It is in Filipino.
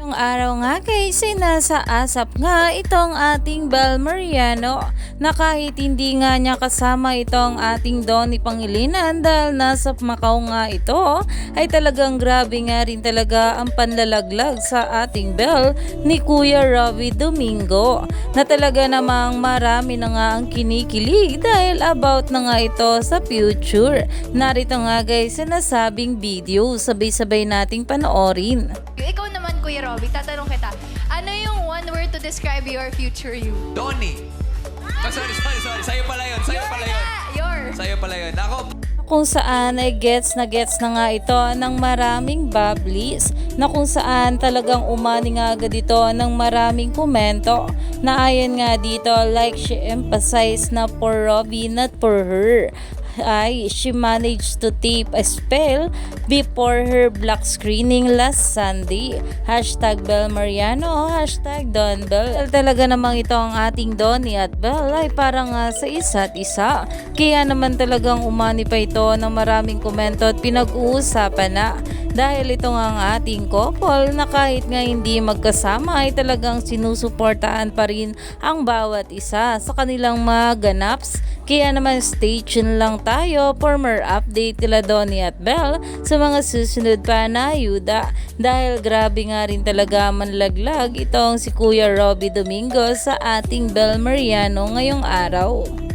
Yung araw nga guys ay nasa asap nga itong ating Bel Mariano na kahit hindi nga niya kasama itong ating Donnie Pangilinan dahil nasa Macau nga ito ay talagang grabe nga rin talaga ang panlalaglag sa ating Bel ni Kuya Robbie Domingo na talaga namang marami na nga ang kinikilig dahil about na nga ito sa future. Narito nga guys sa nasabing video sabay-sabay nating panoorin. Kuya Robby, tatanong kita, ano yung one word to describe your future you? Donnie. Oh, sorry, sorry, sorry. Sa'yo pala yun. Sa'yo pala yun. Your. Sa'yo pala yun. Ako, kung saan ay gets na gets na nga ito ng maraming bubblies na kung saan talagang umani nga agad ito ng maraming komento na ayon nga dito like she emphasized na for Robbie not for her ay she managed to tape a spell before her black screening last Sunday. Hashtag Bel Mariano, hashtag Don Bell. Talaga namang ito ang ating Donnie at Bell ay parang nga sa isa't isa. Kaya naman talagang umani pa ito ng maraming komento at pinag-uusapan na. Dahil ito nga ang ating couple na kahit nga hindi magkasama ay talagang sinusuportahan pa rin ang bawat isa sa kanilang mga ganaps. Kaya naman stay tuned lang tayo for more update kila Donnie at Belle sa mga susunod pa na ayuda. Dahil grabe nga rin talaga manlaglag itong si Kuya Robbie Domingo sa ating Bel Mariano ngayong araw.